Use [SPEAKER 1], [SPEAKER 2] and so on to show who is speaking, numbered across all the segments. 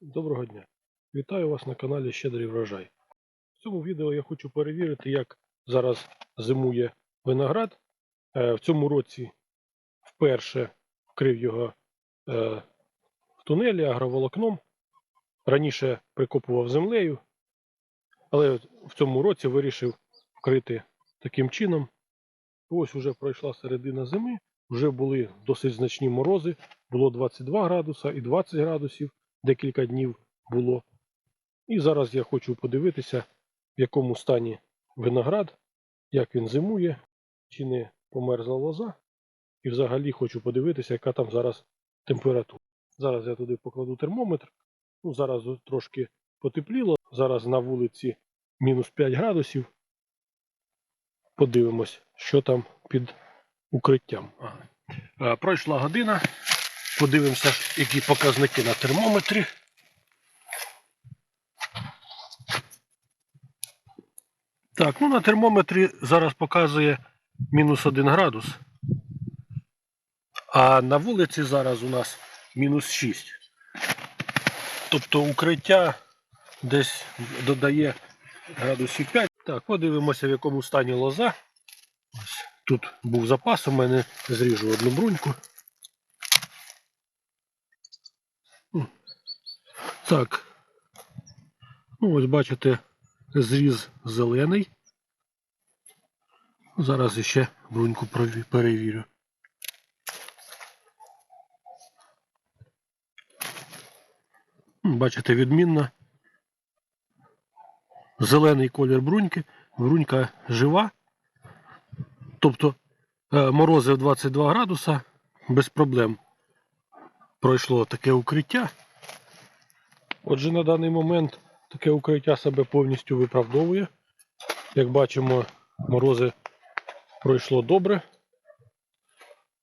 [SPEAKER 1] Доброго дня! Вітаю вас на каналі Щедрий врожай. В цьому відео я хочу перевірити, як зараз зимує виноград. Е, В цьому році вперше вкрив його е, в тунелі агроволокном. Раніше прикопував землею, але в цьому році вирішив вкрити таким чином. Ось уже пройшла середина зими, вже були досить значні морози, було 22 градуса і 20 градусів декілька днів було. І зараз я хочу подивитися, в якому стані виноград, як він зимує, чи не померзла лоза. І взагалі хочу подивитися, яка там зараз температура. Зараз я туди покладу термометр. Ну, зараз трошки потепліло. Зараз на вулиці мінус 5 градусів. Подивимось, що там під укриттям. Е, Пройшла година. Подивимося, які показники на термометрі. Так, ну на термометрі зараз показує мінус 1 градус. А на вулиці зараз у нас мінус 6. Тобто укриття десь додає градусів 5. Так, подивимося, в якому стані лоза. Ось тут був запас, у мене зріжу одну бруньку. Так. Ну, ось бачите, зріз зелений. Зараз ще бруньку перевірю. Бачите, відмінно. Зелений колір бруньки, брунька жива. Тобто е, морози в 22 градуса без проблем пройшло таке укриття. Отже, на даний момент таке укриття себе повністю виправдовує. Як бачимо, морози пройшло добре.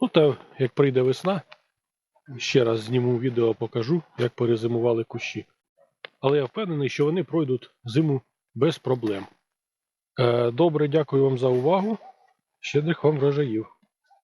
[SPEAKER 1] Ну та як прийде весна, ще раз зніму відео, покажу, як перезимували кущі. Але я впевнений, що вони пройдуть зиму без проблем. Е, Добре, дякую вам за увагу. Щедрих вам врожаїв.